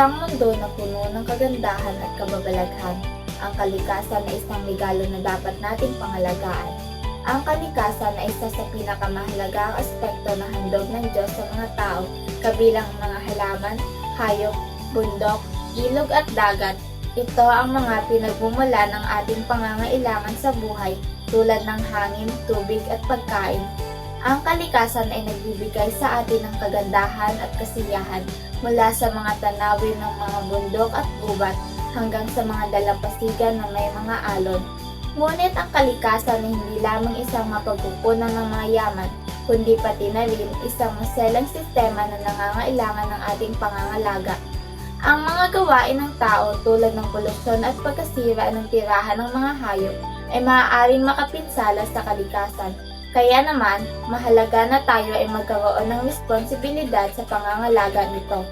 Isang mundo na puno ng kagandahan at kababalaghan. Ang kalikasan ay isang regalo na dapat nating pangalagaan. Ang kalikasan ay isa sa pinakamahalagang aspekto na handog ng Diyos sa mga tao, kabilang ang mga halaman, hayop, bundok, ilog at dagat. Ito ang mga pinagmumula ng ating pangangailangan sa buhay tulad ng hangin, tubig at pagkain. Ang kalikasan ay nagbibigay sa atin ng kagandahan at kasiyahan mula sa mga tanawin ng mga bundok at gubat hanggang sa mga dalampasigan na may mga alon. Ngunit ang kalikasan ay hindi lamang isang mapagkukunan ng mga yaman, kundi pati na rin isang maselang sistema na nangangailangan ng ating pangangalaga. Ang mga gawain ng tao tulad ng polusyon at pagkasira ng tirahan ng mga hayop ay maaaring makapinsala sa kalikasan. Kaya naman, mahalaga na tayo ay magkaroon ng responsibilidad sa pangangalaga nito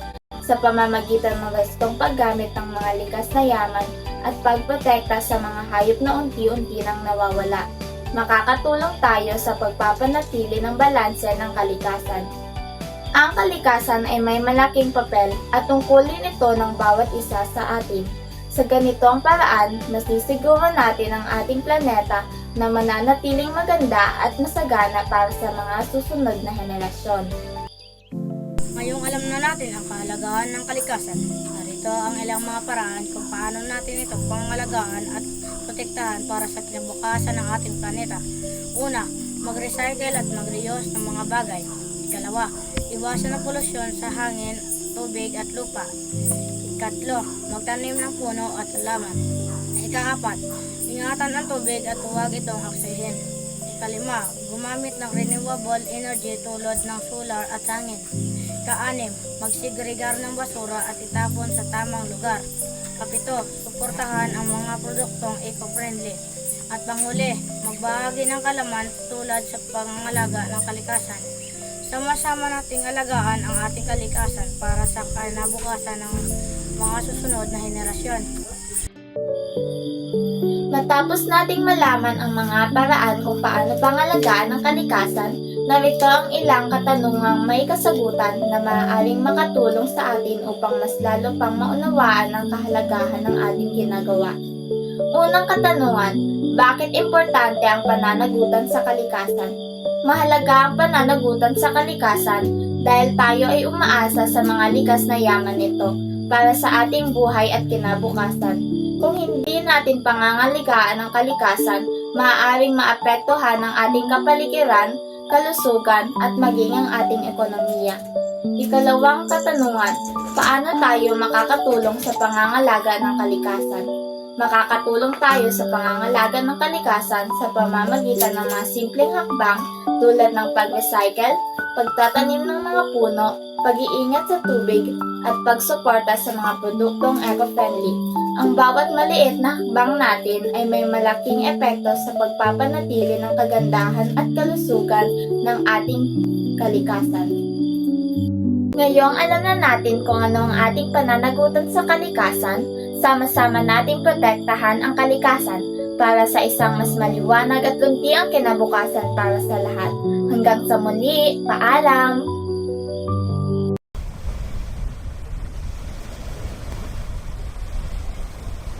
sa pamamagitan ng wastong paggamit ng mga likas na yaman at pagprotekta sa mga hayop na unti-unti nang nawawala. Makakatulong tayo sa pagpapanatili ng balanse ng kalikasan. Ang kalikasan ay may malaking papel at tungkulin ito ng bawat isa sa atin. Sa ganitong paraan, masisiguro natin ang ating planeta na mananatiling maganda at masagana para sa mga susunod na henerasyon. Ngayong alam na natin ang kahalagahan ng kalikasan, narito ang ilang mga paraan kung paano natin ito pangalagaan at protektahan para sa kinabukasan ng ating planeta. Una, mag-recycle at mag-reuse ng mga bagay. Ikalawa, iwasan ang polusyon sa hangin, tubig at lupa. Ikatlo, magtanim ng puno at halaman. Ikaapat, ingatan ang tubig at huwag itong aksihin. Ikalima, gumamit ng renewable energy tulad ng solar at hangin. Kaanim, magsegregar ng basura at itapon sa tamang lugar. Kapito, suportahan ang mga produktong eco-friendly. At panghuli, magbahagi ng kalaman tulad sa pangangalaga ng kalikasan. Sama-sama nating alagaan ang ating kalikasan para sa kinabukasan ng mga susunod na henerasyon. Matapos nating malaman ang mga paraan kung paano pangalagaan ang kalikasan, narito ang ilang katanungang may kasagutan na maaaring makatulong sa atin upang mas lalo pang maunawaan ang kahalagahan ng ating ginagawa. Unang katanungan, bakit importante ang pananagutan sa kalikasan? Mahalaga ang pananagutan sa kalikasan dahil tayo ay umaasa sa mga likas na yaman nito para sa ating buhay at kinabukasan. Kung hindi natin pangangaligaan ang kalikasan, maaaring maapektuhan ang ating kapaligiran, kalusugan at maging ang ating ekonomiya. Ikalawang katanungan, paano tayo makakatulong sa pangangalaga ng kalikasan? Makakatulong tayo sa pangangalaga ng kalikasan sa pamamagitan ng mga simpleng hakbang tulad ng pag-recycle, pagtatanim ng mga puno, pag-iingat sa tubig, at pagsuporta sa mga produktong eco-friendly. Ang bawat maliit na hakbang natin ay may malaking epekto sa pagpapanatili ng kagandahan at kalusugan ng ating kalikasan. Ngayong alam na natin kung ano ang ating pananagutan sa kalikasan, sama-sama nating protektahan ang kalikasan para sa isang mas maliwanag at lunti ang kinabukasan para sa lahat. Hanggang sa muli, paalam!